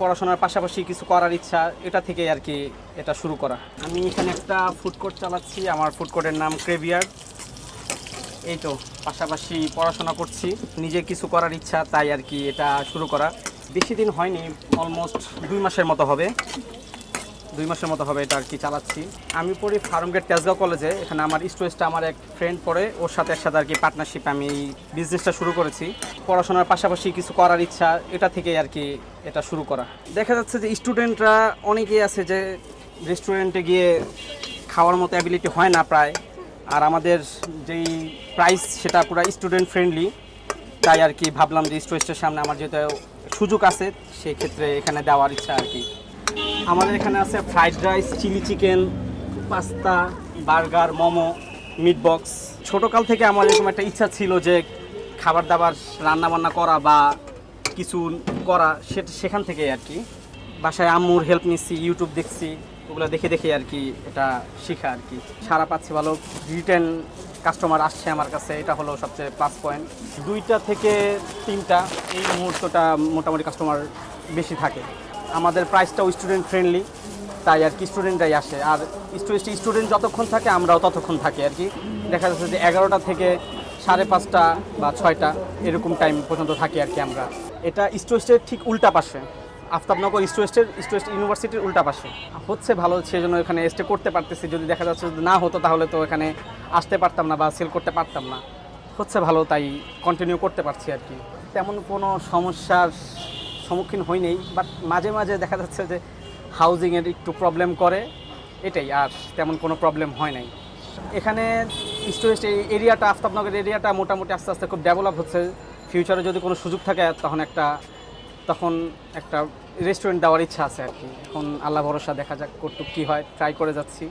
পড়াশোনার পাশাপাশি কিছু করার ইচ্ছা, এটা থেকে আর কি এটা শুরু করা। আমি এখানে একটা ফুড কোর্ট চালাচ্ছি, আমার ফুড কোর্টের নাম ক্রেভিয়ার এই তো, পাশাপাশি পড়াশোনা করছি, নিজে কিছু করার ইচ্ছা, তাই আর কি এটা শুরু করা। বেশি দিন হয়নি অলমোস্ট দুই মাসের মতো হবে। দুই মাসের মতো হবে এটা আর কি চালাচ্ছি। আমি পড়ি ফার্মগেট তেজগাঁও কলেজে, এখানে আমার স্টুডেন্টটা আমার এক ফ্রেন্ড পড়ে, ওর সাথে একসাথে আর কি পার্টনারশিপ আমি এই বিজনেসটা শুরু করেছি। পড়াশোনার পাশাপাশি কিছু করার ইচ্ছা, এটা থেকে আর কি এটা শুরু করা। দেখা যাচ্ছে যে স্টুডেন্টরা অনেকেই আছে যে রেস্টুরেন্টে গিয়ে খাওয়ার মতো অ্যাবিলিটি হয় না প্রায়, আর আমাদের যেই প্রাইস সেটা পুরো স্টুডেন্ট ফ্রেন্ডলি তাই আর কি ভাবলাম যে স্টুডেন্টের সামনে আমার যেহেতু সুযোগ আছে, সেই ক্ষেত্রে এখানে দেওয়ার ইচ্ছা আর কি। আমাদের এখানে আছে fried rice chilli chicken pasta burger momo meat box ছোটোকাল থেকে আমার এরকম একটা ইচ্ছা ছিল যে খাবার দাবার রান্না বান্না করা বা কিছু করা, সেটা সেখান থেকে আর কি। বাসায় আম্মুর হেল্প নিচ্ছি ইউটিউব দেখছি, ওগুলো দেখে দেখে আর কি এটা শেখা আর কি। সারা পাচ্ছি ভালো রিটার্ন কাস্টমার আসছে আমার কাছে, এটা হলো সবচেয়ে প্লাস পয়েন্ট দুইটা থেকে তিনটা, এই মুহূর্তটা মোটামুটি কাস্টমার বেশি থাকে। আমাদের প্রাইসটাও স্টুডেন্ট ফ্রেন্ডলি তাই আর কি স্টুডেন্টরাই আসে। আর স্টুডেন্ট স্টুডেন্ট যতক্ষণ থাকে, আমরাও ততক্ষণ থাকি আর কি। দেখা যাচ্ছে যে এগারোটা থেকে সাড়ে পাঁচটা বা ছয়টা এরকম টাইম পর্যন্ত থাকি আর কি আমরা। এটা স্টুডেন্টের ঠিক উল্টা পাশে। আফতাবনগর স্টুডেন্টের স্টুডেন্ট ইউনিভার্সিটির উল্টা পাশে। হচ্ছে ভালো, সেজন্য এখানে স্টে করতে পারতেছি। যদি দেখা যাচ্ছে যদি না হতো, তাহলে তো এখানে আসতে পারতাম না বা সেল করতে পারতাম না। হচ্ছে ভালো, তাই কন্টিনিউ করতে পারছি আর কি। তেমন কোনো সমস্যার সম্মুখীন হইনি বাট মাঝে মাঝে দেখা যাচ্ছে যে হাউজিংয়ের একটু প্রবলেম করে, এটাই, আর তেমন কোনো প্রবলেম হয় নাই। এখানে এই এরিয়াটা আফতাবনগর এরিয়াটা মোটামুটি আস্তে আস্তে খুব ডেভেলপ হচ্ছে। ফিউচারে যদি কোনো সুযোগ থাকে, তখন একটা তখন একটা রেস্টুরেন্ট দেওয়ার ইচ্ছা আছে আর কি। এখন আল্লাহ ভরসা, দেখা যাক কতটুক কী হয় ট্রাই করে যাচ্ছি।